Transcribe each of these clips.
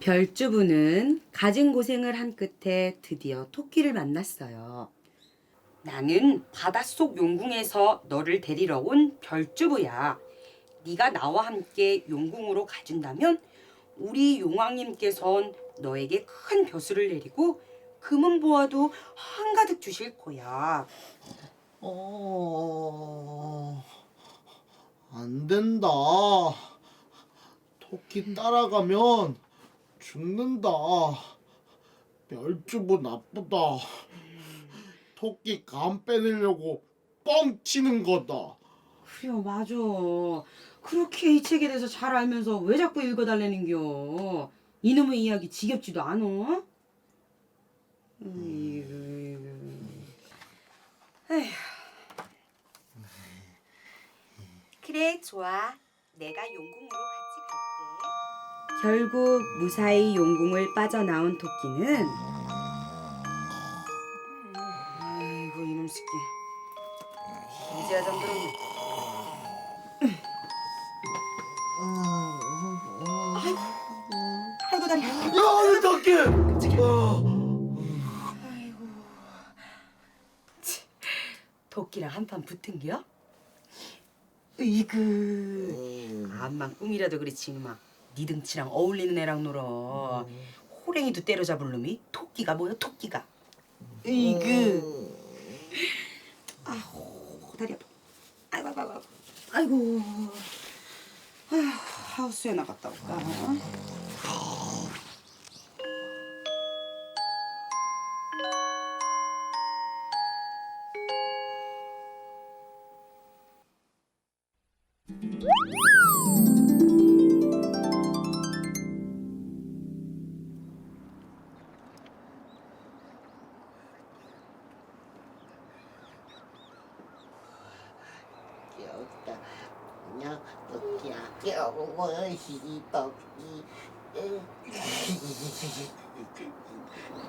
별주부는 가진 고생을 한 끝에 드디어 토끼를 만났어요. 나는 바닷속 용궁에서 너를 데리러 온 별주부야. 네가 나와 함께 용궁으로 가준다면 우리 용왕님께선 너에게 큰 벼슬을 내리고 금은 보아도 한가득 주실 거야. 어, 안 된다. 토끼 따라가면 죽는다. 멸주부 나쁘다. 토끼 간 빼내려고 뻥 치는 거다. 그래 맞아. 그렇게 이 책에 대해서 잘 알면서 왜 자꾸 읽어달라는겨? 이놈의 이야기 지겹지도 않어? 에휴. 그래 좋아. 내가 용궁으로 같이 갈게. 결국 무사히 용궁을 빠져나온 토끼는 아이고 이놈 새끼 이제야 잠들었네. 아이고 다리. 야, 이 토끼! 어. 토끼랑 한판 붙은겨? 으이그 암만 꿈이라도 그렇지 이놈아 네 등치랑 어울리는 애랑 놀어 호랭이도 때려잡을 놈이? 토끼가 뭐야 토끼가? 으이그. 아호 다리 아파. 아이고 아이고 아이고 아이고. 아휴 하우스에 나갔다 올까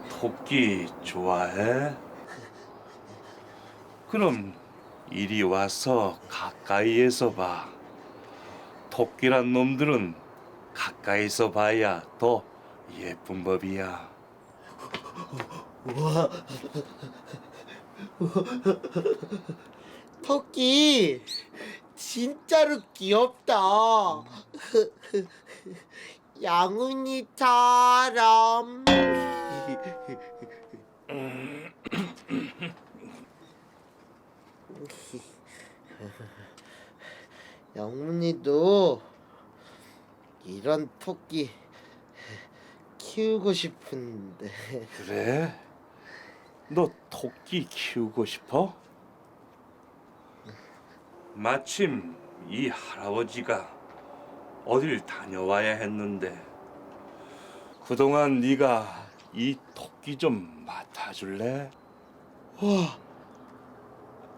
토끼. 좋아해? 그럼 이리 와서 가까이에서 봐. 토끼란 놈들은 가까이서 봐야 더 예쁜 법이야. 토끼, 진짜로 귀엽다. 양은이처럼. 영문이도 이런 토끼 키우고 싶은데. 그래? 너 토끼 키우고 싶어? 마침 이 할아버지가 어딜 다녀와야 했는데 그동안 네가 이 토끼 좀 맡아줄래? 와,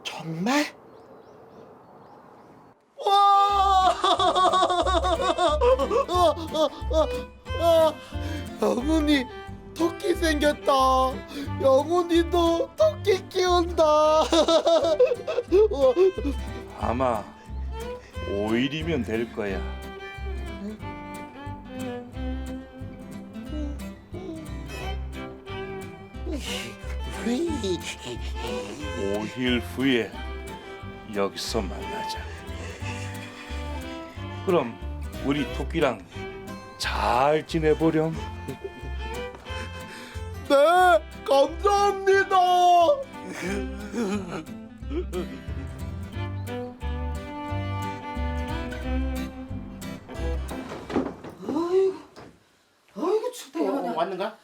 정말? 와! 어, 어, 어, 어. 영훈이 토끼 생겼다. 영훈이도 토끼 키운다. 어, 아마 5일이면 될 거야. 5일 후에 여기서 만나자. 그럼 우리 토끼랑 잘 지내보렴. 네, 감사합니다. 아이고 아이고 춥다 어, 왔는가?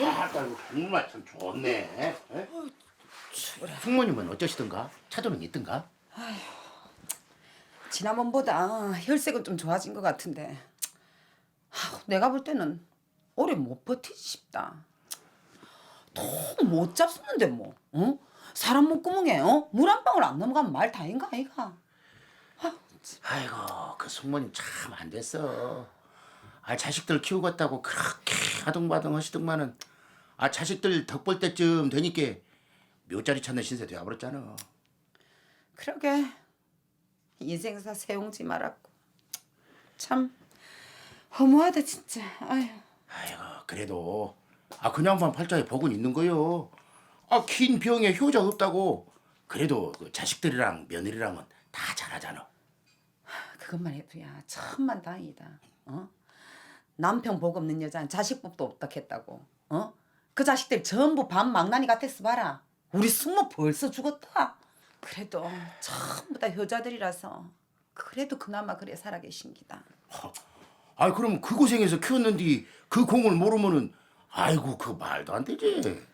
아, 아이고 정말 참 좋네. 에? 숙모님은 어쩌시던가? 차도는 있던가? 지난번보다 혈색은 좀 좋아진 것 같은데 하, 내가 볼 때는 오래 못 버티지 싶다. 너무 못 잡수는데 뭐, 어? 사람 목구멍에 어? 물 한 방울 안 넘어가면 말 다인가 아이가? 아이고 그 숙모님 참 안 됐어. 아 자식들 키우겠다고 그렇게 아둥바둥 하시더만은 아 자식들 덕 볼 때쯤 되니까 묘자리 찾는 신세 되어버렸잖아. 그러게 인생사 세용지 말았고 참 허무하다 진짜. 아휴. 아이고 그래도 아 그냥만 팔자에 복은 있는 거요. 아 긴 병에 효자 없다고. 그래도 그 자식들이랑 며느리랑은 다 잘하잖아. 그것만 해도야 천만 다행이다. 어? 남편 복 없는 여자는 자식법도 없다 했다고. 어? 그 자식들 전부 반 망나니 같았어 봐라. 우리 숙모 벌써 죽었다. 그래도 전부 다 효자들이라서 그래도 그나마 그래 살아계신 기다. 아 그럼 그 고생해서 키웠는데 그 공을 모르면은 아이고 그 말도 안 되지.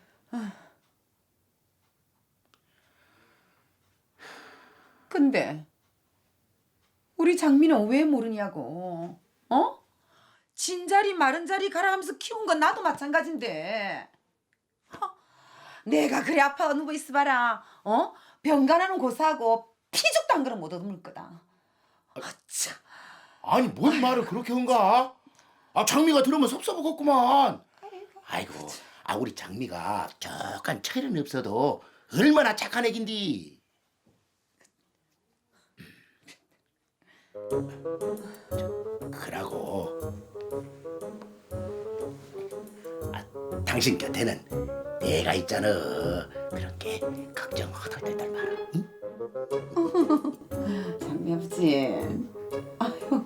근데 우리 장미는 왜 모르냐고. 어? 진자리 마른 자리 가라 하면서 키운 건 나도 마찬가지인데. 허, 내가 그래 아파 누워 있어봐라. 어? 병가나는 고사하고 피죽도 한 그릇 못 얻을 거다. 아차. 아니 뭔 말을 그렇게 한가? 아 장미가 들으면 섭섭하겠구만. 아이고 아 우리 장미가 조금 철은 없어도 얼마나 착한 애긴디. 그러고 당신 곁에는 내가 있잖아. 그렇게 걱정 허덜덜 마라. 응? 장미 아버지. 아유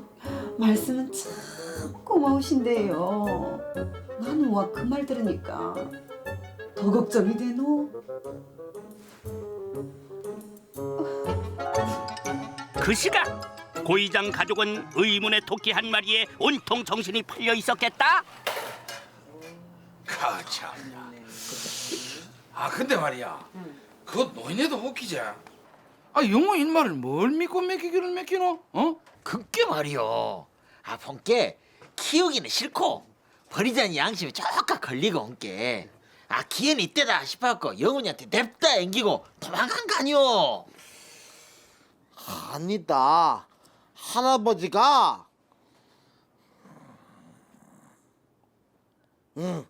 말씀은 참 고마우신데요. 나는 와 그 말 들으니까 더 걱정이 되노. 그 시각 고이장 가족은 의문의 토끼 한 마리에 온통 정신이 팔려 있었겠다. 가참야. 아 근데 말이야. 그 노인네도 웃기지. 아 영어 인말을 뭘 믿고 맡기기를 맡기노? 어? 그게 말이요. 아 본게 키우기는 싫고 버리자니 양심이 쪼까 걸리고 온게 아 기회는 이때다 싶어갖고 영훈이한테 냅다 앵기고 도망간 거 아니오. 아니다. 할아버지가 응.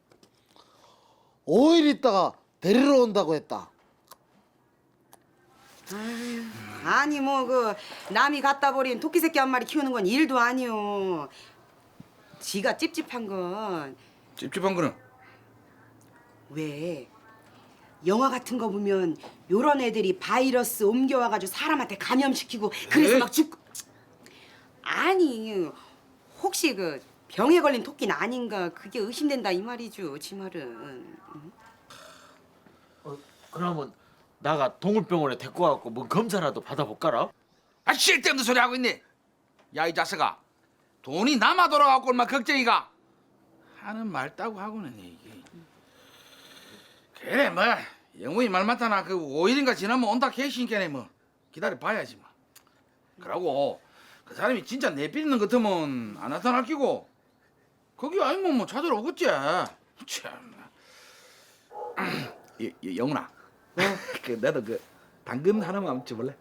5일 있다가 데리러 온다고 했다. 아니 뭐 그 남이 갖다 버린 토끼 새끼 한 마리 키우는 건 일도 아니오. 지가 찝찝한 건 찝찝한 거는 왜? 영화 같은 거 보면 요런 애들이 바이러스 옮겨와가지고 사람한테 감염시키고 그래서 에이. 막 죽고 아니 혹시 그 병에 걸린 토끼는 아닌가 그게 의심된다 이 말이죠 지 말은 어, 그러면 나가 동물병원에 데리고 와갖고 뭐 검사라도 받아볼까라? 아 쓸데없는 소리 하고 있네. 야 이 자식아. 돈이 남아 돌아가고 얼마 걱정이가. 하는 말 따고 하고는 이게. 그래 뭐 영웅이 말 맞다나 그 5일인가 지나면 온다 계시니까네 뭐 기다려 봐야지 뭐. 그러고 그 사람이 진짜 내비리는 것 같으면 안 나타날 끼고 거기 아니면 뭐 찾으러 오겠지. 참. 여, 여, 영훈아. 그 나도 그 당근 하나만 줘볼래?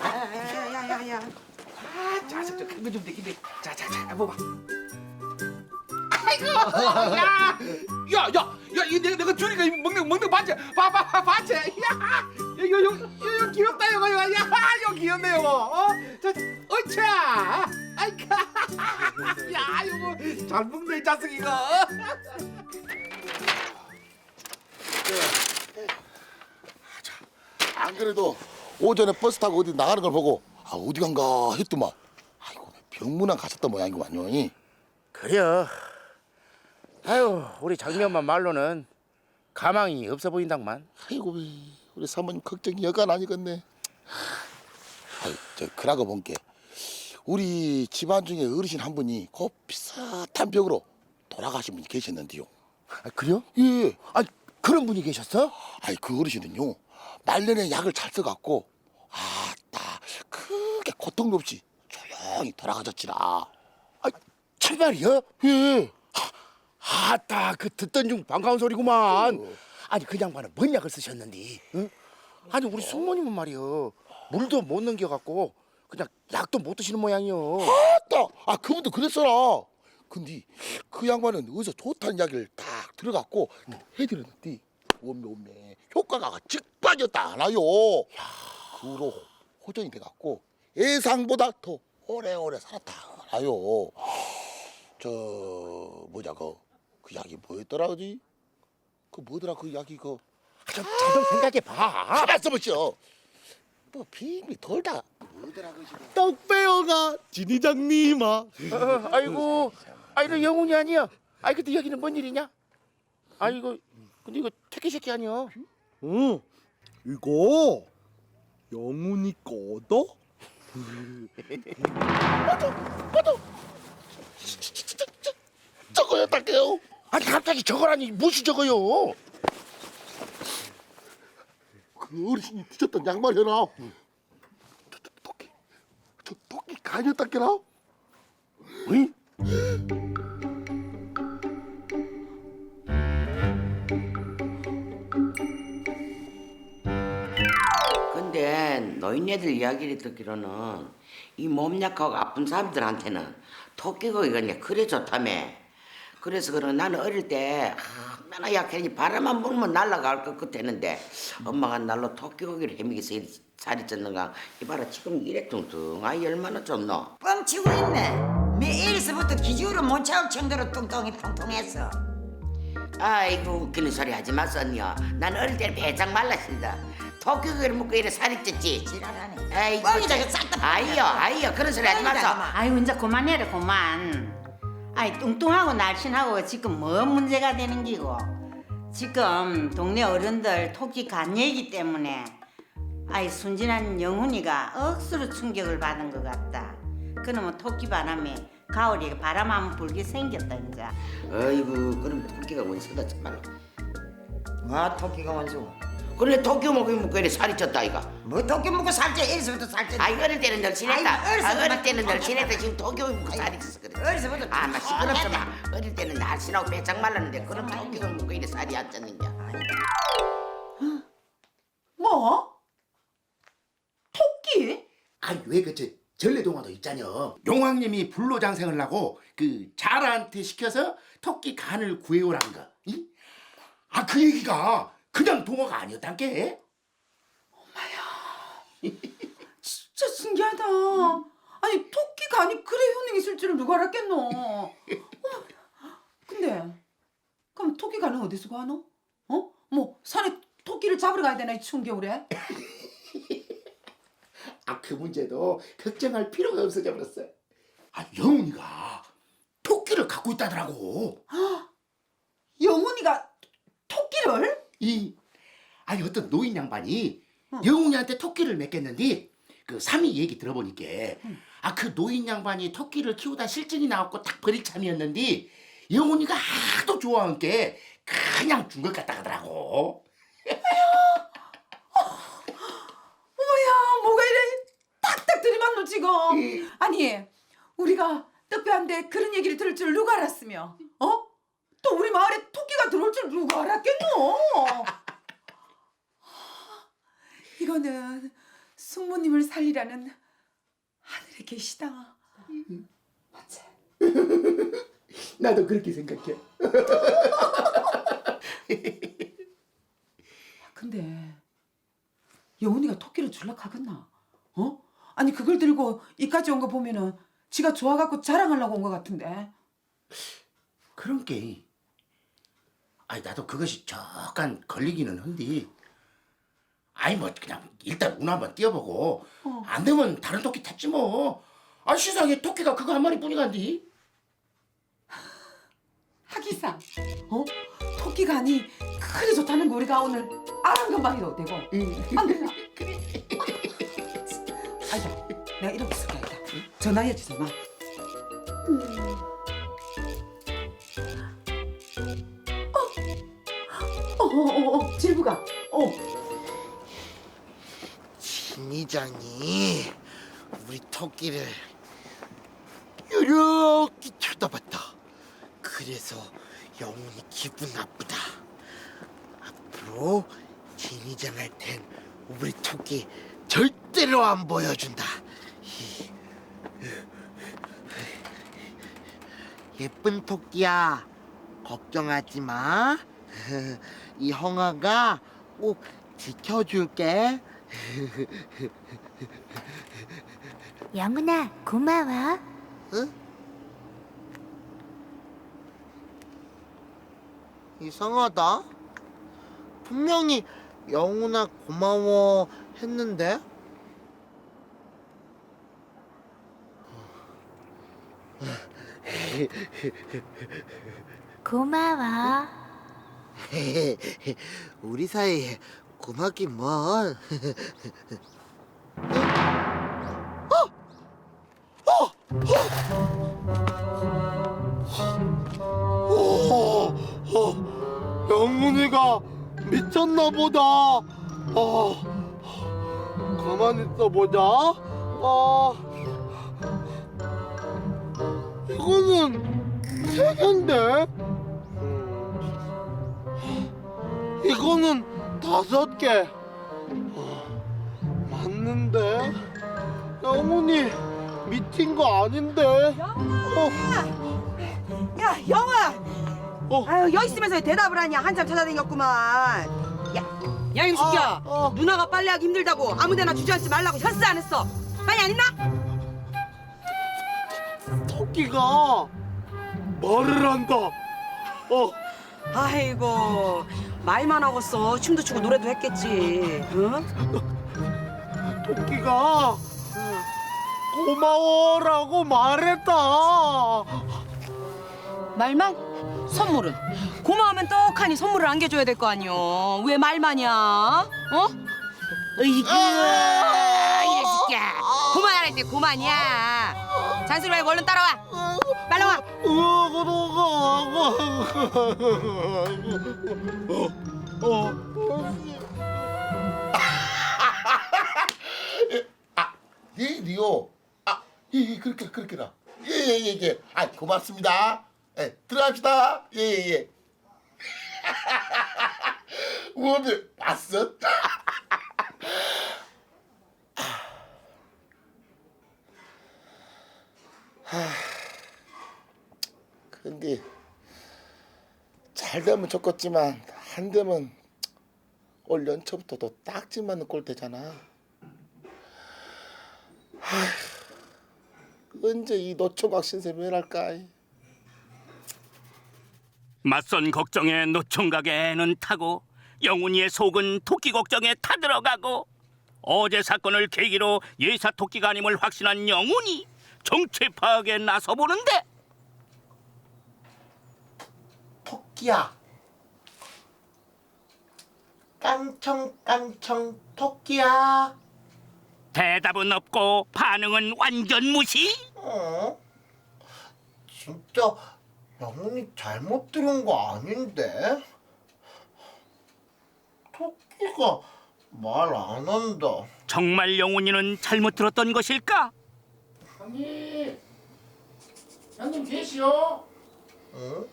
야야야야야 아, 자식 좀 큰거 좀 되긴데. 자, 자, 자, 봐봐. 아이고, 야, 야, 야, 야, 이거 내가 내가 주니까 먹는 먹는 반지, 봐봐, 봐, 반지. 야, 이거 이거 이거 귀엽다 이거 이거, 야, 이거 귀엽네 이거. 어, 자, 어차, 아이카, 야, 이거 잘 먹네 이 자식 이거. 안 그래도 오전에 버스 타고 어디 나가는 걸 보고 아 어디 간가 했더만 아이고 병문안 가셨던 모양이구만요 이. 그래요. 아유 우리 장미 엄마 말로는 가망이 없어 보인다구만. 아이고 우리, 우리 사모님 걱정이 여간 아니겠네 아이 저 그라고 본게 우리 집안 중에 어르신 한 분이 그 비슷한 병으로 돌아가신 분이 계셨는데요 아, 그래요? 예 아 그런 분이 계셨어? 아이 그 어르신은요 말년에 약을 잘 써갖고 아따 크게 고통도 없이 조용히 돌아가셨지라 아 참말이야? 예 아 따 그 듣던 중 반가운 소리구만. 아니 그 양반은 뭔 약을 쓰셨는데? 응? 아니 우리 숙모님은 말이요 물도 못 넘겨갖고 그냥 약도 못 드시는 모양이요. 아따 아 그분도 그랬어라 근데 그 양반은 어디서 좋다는 이야기를 딱 들어갖고 해드렸는데 오메 오메 효과가 직방이었다 하나요 그 후로 호전이 돼갖고 예상보다 더 오래오래 살았다 하나요 저 뭐냐 그 그 약이 뭐였더라 어디? 그 뭐더라 그 약이 그 좀, 좀 생각해 봐. 가만있어 보시오. 뭐 비밀 돌다. 그. 떡배어가 진이장님아. 아이고, 아이고 영훈이 아니야. 아이 근데 여기는 뭔 일이냐? 아이고, 근데 이거 택기 새끼 아니야? 응. 이거 영훈이 거다? 저거였다게요. 아니 갑자기 저거라니 무엇이 저거요? 그 어르신이 드셨던 양말이라. 저, 저 토끼, 저 토끼 간이었다게나. 응? 근데 노인네들 이야기를 듣기로는 이 몸 약하고 아픈 사람들한테는 토끼고기가 이제 그래 좋다며 그래서 그런 나는 어릴 때 얼마나 약했니? 바람만 불면 날아갈 것 같았는데 엄마가 날로 토끼고기를 해먹여서 이리 살이 쪘는가? 이봐라 지금 이래 뚱뚱 아이 얼마나 좋노? 뻥치고 있네. 매일서부터 기주로 못 채울 정도로 뚱뚱이 통통했어. 아이고 웃기는 소리 하지 마소니요. 난 어릴 때 배짱 말랐습니다. 토끼고기를 먹고 이래 살이 쪘지. 지랄하네. 아이고 뻥이다 싹다 아이요 아이요 그런 소리 하지 마소. 아이고 이제 그만해라 그만. 아이 뚱뚱하고 날씬하고 지금 뭐 문제가 되는 기고. 지금 동네 어른들 토끼 간 얘기 때문에 아이 순진한 영훈이가 억수로 충격을 받은 것 같다. 그놈의 토끼 바람에 가을에 바람 한번 불게 생겼다 이제. 아이고 그럼 토끼가 원수다 정말로 아 토끼가 원수. 그래 토끼 먹으면 먹고 이래 살이 쪘다 아이가 뭐 토끼 먹고 살쪄 이래서부터 살쪄. 아 어릴 때는 널씬했다 아이고, 어렸을 아, 어릴 때는 좀 널씬했다 지금 토끼 먹고 살이 쪘어 그래 어려서부터 아마 시끄럽소 마 어릴 때는 날씬하고 배짱 말랐는데 그럼 토끼 먹고 이래 살이 안 쪘는겨 뭐? 토끼? 아니 왜그저 전래동화도 있잖여. 용왕님이 불로장생을 하고 그 자라한테 시켜서 토끼 간을 구해오라는 거. 이? 아 그 얘기가 그냥 동화가 아니었단게. 진짜 신기하다. 아니 토끼 간이 그래 효능이 있을 줄은 누가 알았겠노. 어머, 근데 그럼 토끼 간은 어디서 구하노? 어? 뭐 산에 토끼를 잡으러 가야 되나 이 추운 겨울에? 아 그 문제도 걱정할 필요가 없어져 버렸어. 아 영훈이가 토끼를 갖고 있다더라고. 영훈이가 토끼를? 이 아니 어떤 노인 양반이 영훈이한테 토끼를 맡겼는데 그 삼이 얘기 들어보니까 아 그 노인 양반이 토끼를 키우다 실증이 나왔고 딱 버릴 참이었는데 영훈이가 하도 좋아한 게 그냥 준 것 같다 하더라고. 어머야 뭐가 이래 딱딱 들이맞노 지금. 아니 우리가 떡배한테 그런 얘기를 들을 줄 누가 알았으며? 어? 또 우리 마을에 토끼가 들어올 줄 누가 알았겠노? 이거는 숙모님을 살리라는 하늘의 계시다. 맞지? 나도 그렇게 생각해. 근데 여운이가 토끼를 줄락하겠나? 어? 아니 그걸 들고 이까지 온 거 보면은 지가 좋아갖고 자랑하려고 온 것 같은데. 그런 게 아니 나도 그것이 조금 걸리기는 한데 아니 뭐 그냥 일단 운 한번 띄워보고 안 되면 다른 토끼 탔지 뭐. 아 세상에 토끼가 그거 한 마리뿐이 간디. 하기상, 어? 토끼가 아니 그리 좋다는 거 우리가 오늘 아랑간방이도 되고. 안 그래? 아이고, 내가 이렇게 쓸게야겠다. 전화해야지 전화. 어, 어, 어, 어, 질부가, 어. 진이장이 우리 토끼를 이렇게 쳐다봤다. 그래서 영훈이 기분 나쁘다. 앞으로 진이장한텐 우리 토끼 절대로 안 보여준다. 예쁜 토끼야, 걱정하지 마. 이 형아가 꼭 지켜줄게. 영훈아 고마워 응? 이상하다. 분명히 영훈아 고마워 했는데. 고마워. 우리 사이에 고맙긴 뭘. 어, 어, 영문이가 미쳤나 보다. 어, 가만히 있어 보자. 어, 이거는 세 개인데. 이거는 다섯 개. 어, 맞는데. 영훈이 미친 거 아닌데. 어. 야 영아 어. 아유 여기 있으면서 왜 대답을 하냐 한참 찾아다녔구만 야, 야 임숙이야 아, 어. 누나가 빨래하기 힘들다고 아무 데나 주저앉지 말라고 혔어 안 했어 빨리 안 했나? 토끼가 말을 한다. 어, 아이고 말만 하고서 춤도 추고 노래도 했겠지 응? 토끼가 고마워라고 말했다. 말만? 선물은? 고마우면 떡하니 선물을 안겨줘야 될 거 아니오 왜 말만이야 어? 어이구 아, 이래 새끼야. 고만할 때 고만이야 잔소리 말고 얼른 따라와 빨리 와 어, 예, 리오. 아, 예, 예, 그렇게, 그렇게나. 예, 예, 예, 예. 아, 고맙습니다. 예, 들어갑시다. 예, 예, 예. 오늘 봤어? 근데 잘 되면 좋겠지만 안 되면 올 연초부터 너 딱지 맞는 꼴 되잖아. 언제 이 노총각 신세 면할까? 맞선 걱정에 노총각에는 타고 영훈이의 속은 토끼 걱정에 타들어가고 어제 사건을 계기로 예사 토끼가 아님을 확신한 영훈이 정체 파악에 나서 보는데 토끼야. 깡총 토끼야. 대답은 없고 반응은 완전 무시. 어? 진짜 영훈이 잘못 들은 거 아닌데? 토끼가 말 안 한다. 정말 영훈이는 잘못 들었던 것일까? 형님, 형님 계시오? 응?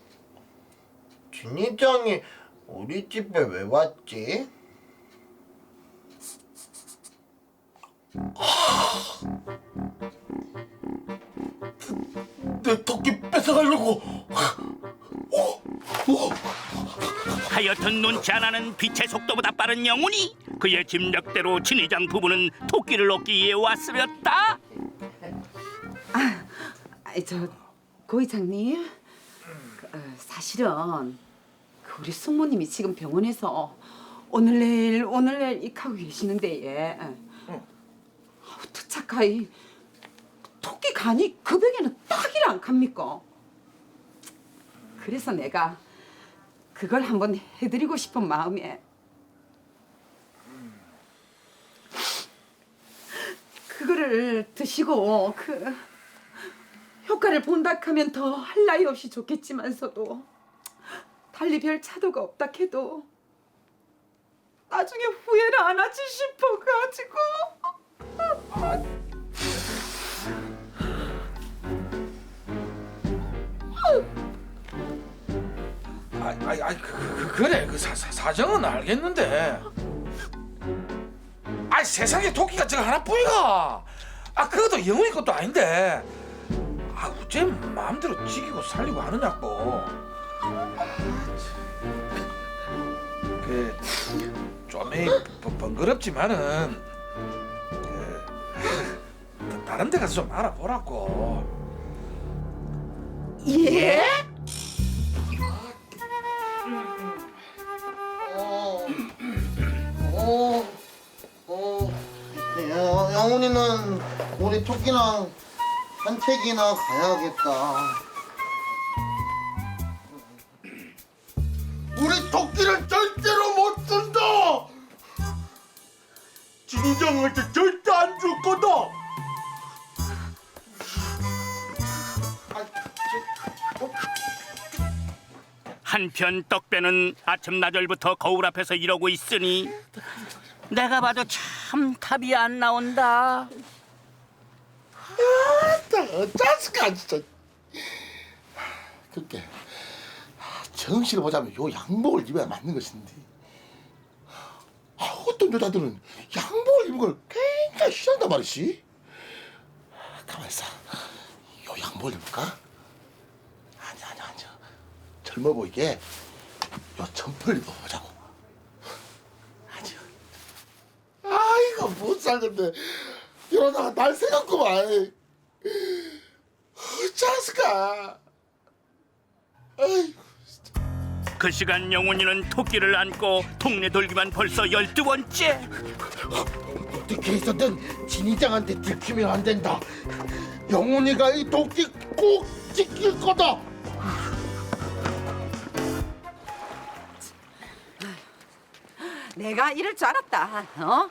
진이장이 우리 집에 왜 왔지? 내 토끼 뺏어가려고. 하여튼 눈치 안 하는 빛의 속도보다 빠른 영훈이 그의 짐작대로 진의장 부부는 토끼를 얻기 위해 왔으렸다. 아이 저고 이장님 그, 어, 사실은 그 우리 숙모님이 지금 병원에서 오늘 내일 오늘 내일 익하고 계시는데 예. 아우 특착하이 토끼 간이 그 벽에는 딱이라 안 갑니까? 그래서 내가 그걸 한번 해드리고 싶은 마음에 그거를 드시고 그 효과를 본다 하면 더할 나위 없이 좋겠지만서도 달리 별 차도가 없다 해도 나중에 후회를 안 하지 싶어가지고. 아, 아, 아, 그, 그, 그래. 그 사, 사, 사정은 알겠는데. 아 세상에 토끼가 저거 하나뿐이가. 아 그것도 영웅이 것도 아닌데 아 우째 마음대로 죽이고 살리고 하느냐고. 그좀 번거롭지만은, 그, 다른 데 가서 좀 알아보라고. 예? 예? 어, 어, 어. 네, 영훈이는 우리 토끼랑 산책이나 가야겠다. 우리 토끼를 절대로 못 쓴다. 진정한테 절대 안 줄 거다. 한편 떡배는 아침 나절부터 거울 앞에서 이러고 있으니 내가 봐도 참 답이 안 나온다. 짜스가 진짜. 그게 정식을 보자면 요 양복을 입어야 맞는 것인데. 아, 어떤 여자들은 양복을 입은 걸 굉장히 싫어한단 말이지. 가만 있어. 요 양복을 입을까? 아니 아니 아니. 젊어 보이게 요 점퍼를 입어보자고. 아니요. 아이고 못 살겠네. 이러다가 날 생각구만. 짜스가. 아이고. 그 시간 영훈이는 토끼를 안고 동네 돌기만 벌써 열두 번째. 어떻게 해서든 진이장한테 들키면 안 된다. 영훈이가 이 도끼 꼭 지킬 거다. 내가 이럴 줄 알았다. 어?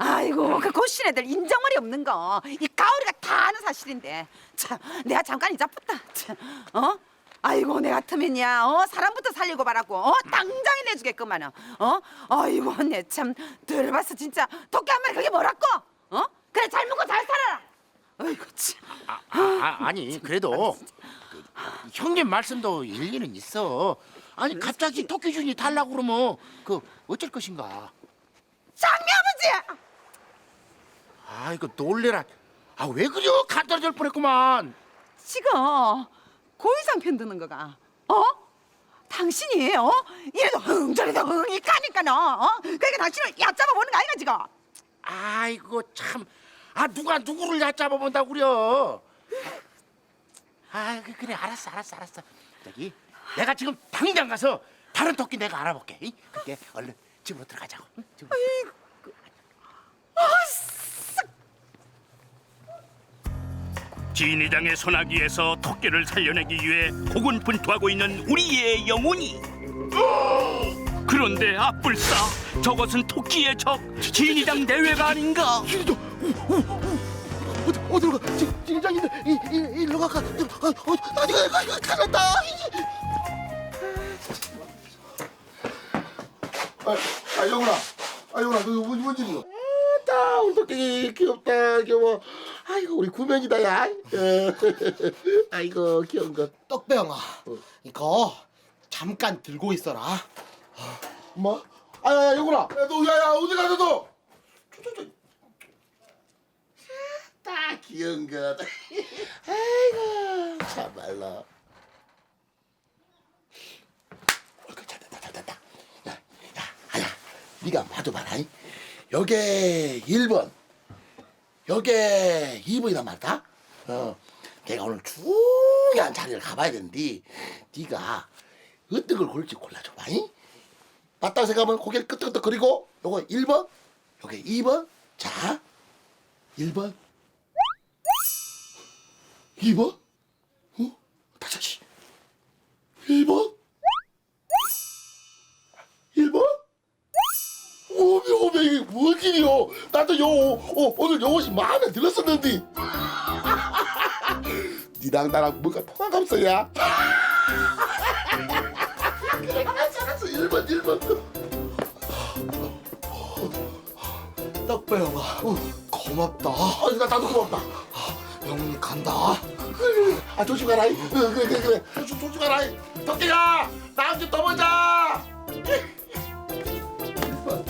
아이고 그 고신 애들 인정머리 없는 거 이 가오리가 다 아는 사실인데. 참 내가 잠깐 잊어붙다. 참, 어? 아이고 내 같으면야 어? 사람부터 살리고 말하고 어? 당장에 내주겠구만은 어? 아이고 내참 들어봤어 진짜 토끼 한 마리 그게 뭐라고? 어? 그래 잘 먹고 잘 살아라. 아이고 참. 아, 아, 아니 그래도 그, 형님 말씀도 일리는 있어. 아니 갑자기 토끼 준이 달라고 그러면 그 어쩔 것인가? 장미 아버지! 아이고 놀래라. 아 왜 그려? 간 떨어질 뻔했구만. 지금 고의상 편드는 거가 어? 당신이 어? 이래도 흥 저래도 흥이 까니까는 어? 그러니까 당신을 얕잡아 보는 거 아이가 지금 아이고 참. 아 누가 누구를 얕잡아 본다고 그려? 아 그- 그래 알았어 알았어 알았어. 저기 내가 지금 당장 가서 다른 토끼 내가 알아볼게. 이? 그게 얼른 집으로 들어가자고. 응? 집으로. 진이장의 소나기에서 토끼를 살려내기 위해 고군분투하고 있는 우리의 영혼이 그런데 앞불싸 저것은 토끼의 적 진이장 내외가 아닌가 진짜 어디 어디로 가? 진 진장인데 이 일로 가 가. 어, 어, 어디 가? 가, 가, 가란다. 아, 아 영훈아, 아 영훈아, 너 뭔, 뭔 일이야? 아따, 우리 토끼 귀엽다, 귀여워. 아이고 우리 구면이다 야. 어, 아이고 귀여운 것. 떡배영아, 이거 잠깐 들고 있어라. 뭐? 아, 야, 영훈아, 야, 너, 야, 야, 어디 가서 너? 저, 저, 저. 딱 귀여운 것. 아이고, 참말로. 어이구, 잘 됐다, 잘 됐다. 야, 야, 아야, 네가 봐줘봐라. 이. 요게 1번, 요게 2번이란 말이다. 어, 내가 오늘 중요한 자리를 가봐야 되는데, 네가 어떤 걸 고를지 골라줘봐. 이? 맞다고 생각하면 고개를 끄덕끄덕 거리고 요거 1번 요게 2번 자 1번 2번 어? 다시 1번 1번 뭔 일이요 나도 요 어, 오늘 요 옷이 마음에 들었었는데 니랑 나랑 뭔가 통한 감성이야 그래 알았어 알았어 1번 1번 떡배영아, 고맙다. 아, 나 나도 고맙다. 영훈이 간다. 그래, 아 조심 가라. 이. 어, 그래 그래 그래. 조, 조심 가라. 이. 덕기가 다음 주또 보자.